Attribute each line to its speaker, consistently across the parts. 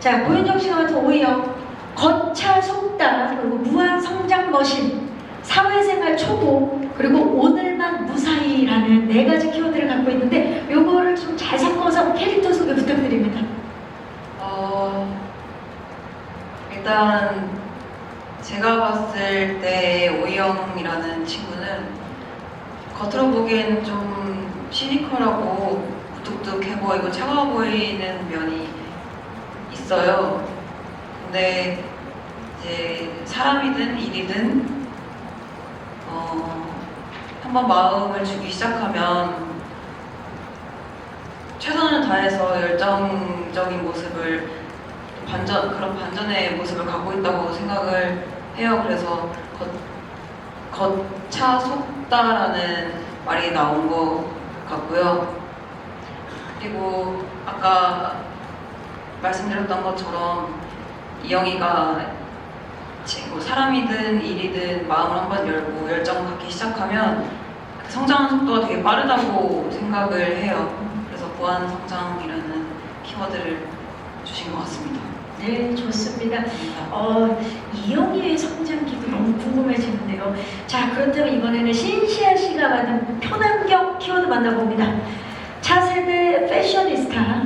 Speaker 1: 자, 고윤정 씨가 맡은 오희영, 거차 속다, 그리고 무한 성장 머신, 사회생활 초보, 그리고 오늘만 무사히라는 네 가지 키워드를 갖고 있는데 요거를 좀 잘 섞어서 캐릭터 소개 부탁드립니다.
Speaker 2: 어, 일단 제가 봤을 때 오이영이라는 친구는 겉으로 보기엔 좀 시니컬하고 무뚝뚝해 보이고 차가워 보이는 면이 있어요. 근데 이제 사람이든 일이든 어, 한번 마음을 주기 시작하면 최선을 다해서 열정적인 모습을 반전 그런 반전의 모습을 갖고 있다고 생각을 해요. 그래서 겉, 겉차 속다라는 말이 나온 것 같고요. 그리고 아까 말씀드렸던 것처럼 이영이가 지- 뭐 사람이든 일이든 마음을 한번 열고 열정 갖기 시작하면 성장하는 속도가 되게 빠르다고 생각을 해요. 그래서 무한 성장이라는 키워드를 주신 것 같습니다.
Speaker 1: 네, 좋습니다. 어, 이영희의 성장기도 너무 궁금해지는데요. 자, 그렇다면 이번에는 신시아 씨가 받은 표남경 키워드 만나봅니다. 차세대 패셔니스타,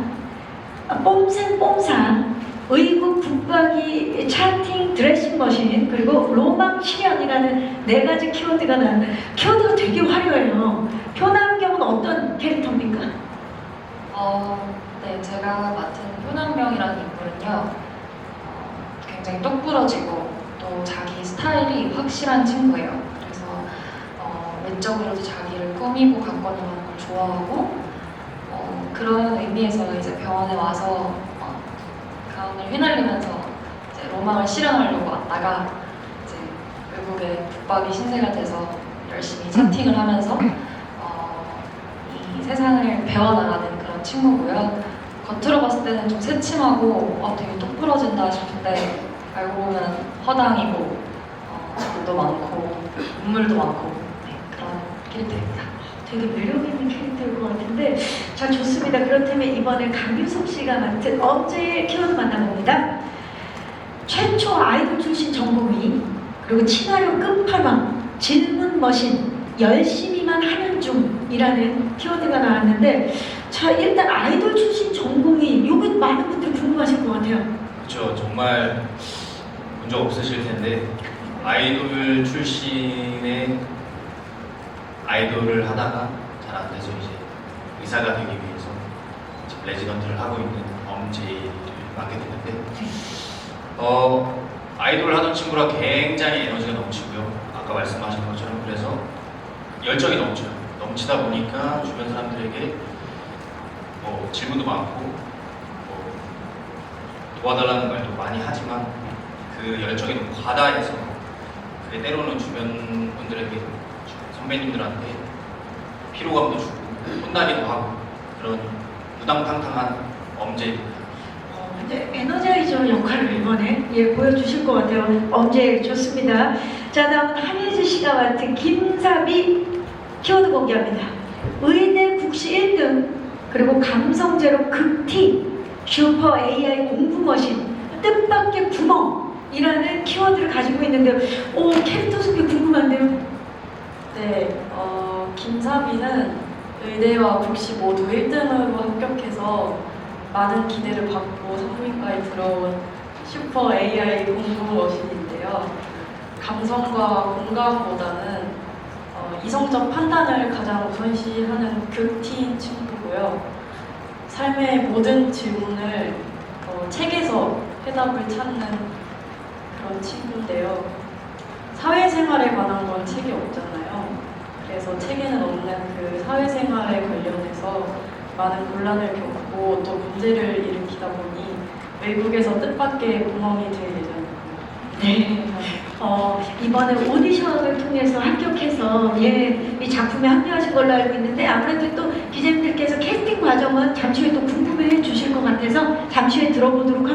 Speaker 1: 뽐생 뽐사, 의국 북박이 차팅 드레싱 머신, 그리고 로망 실현이라는 네 가지 키워드가 나왔는데 키워드가 되게 화려해요. 표남경은 어떤 캐릭터입니까?
Speaker 3: 어, 네, 제가 맡은 효남병이라는 인물은요, 어, 굉장히 똑부러지고 또 자기 스타일이 확실한 친구예요. 그래서 어, 외적으로도 자기를 꾸미고 가꿔내는 걸 좋아하고 어, 그런 의미에서 이제 병원에 와서 어, 가운을 휘날리면서 이제 로망을 실현하려고 왔다가 이제 외국에 북박이 신세가 돼서 열심히 채팅을 하면서 어, 이 세상을 배워나가는 그런 친구고요. 겉으로 봤을 때는 좀 새침하고 어, 되게 똑부러진다 싶은데 알고 보면 허당이고 어, 돈도 많고 눈물도 많고 네, 그런 캐릭터입니다.
Speaker 1: 되게 매력 있는 캐릭터일 것 같은데 자 좋습니다. 그렇다면 이번에 강유석 씨가 맡은 엄지의 키워드 만나봅니다. 최초 아이돌 출신 전공의 그리고 친화력 끝판왕 질문 머신 열심히만 하는 중이라는 키워드가 나왔는데 자 일단 아이돌 출신 전공의 요거 많은 분들이 궁금하실 것 같아요.
Speaker 4: 그렇죠. 정말 문제 없으실 텐데 아이돌 출신의 아이돌을 하다가 잘 안 돼서 이제 의사가 되기 위해서 레지던트를 하고 있는 엄지를 맡게 됐는데 어 아이돌을 하던 친구라 굉장히 에너지가 넘치고요. 아까 말씀하신 것처럼 그래서 열정이 넘쳐요. 넘치다 보니까 주변 사람들에게 뭐 질문도 많고 뭐 도와달라는 말도 많이 하지만 그 열정이 너무 과다해서 그게 때로는 주변 분들에게 선배님들한테 피로감도 주고 혼나기도 하고 그런 무당탕탕한 엄지입니다.
Speaker 1: 어, 근데 에너자이저 역할을 이번에 예, 보여주실 것 같아요. 엄지 좋습니다. 자 다음 한혜지 씨가 맡은 김사비 키워드 공개합니다. 의대 국시 1등 그리고 감성제로 극티 슈퍼 AI 공부 머신 뜻밖의 구멍이라는 키워드를 가지고 있는데요. 오 캐릭터 소개 궁금한데요.
Speaker 5: 김사비는 의대와 국시 모두 1등으로 합격해서 많은 기대를 받고 산부인과에 들어온 슈퍼 AI 공부 머신인데요. 감성과 공감보다는 어, 이성적 판단을 가장 우선시하는 극티인 친구고요. 삶의 모든 질문을 어, 책에서 해답을 찾는 그런 친구인데요. 사회생활에 관한 건 책이 없잖아요. 그래서 책에는 없는 그 사회생활에 관련해서 많은 곤란을 겪고 또 문제를 일으키다 보니 외국에서 뜻밖의 구멍이 될 예정입니다.
Speaker 1: 네. 어, 이번에 오디션을 통해서 합격해서 예, 이 작품에 합류하신 걸로 알고 있는데 아무래도 또 기자님들께서 캐스팅 과정은 잠시 후에 또 궁금해 주실 것 같아서 잠시 후에 들어보도록 하고요.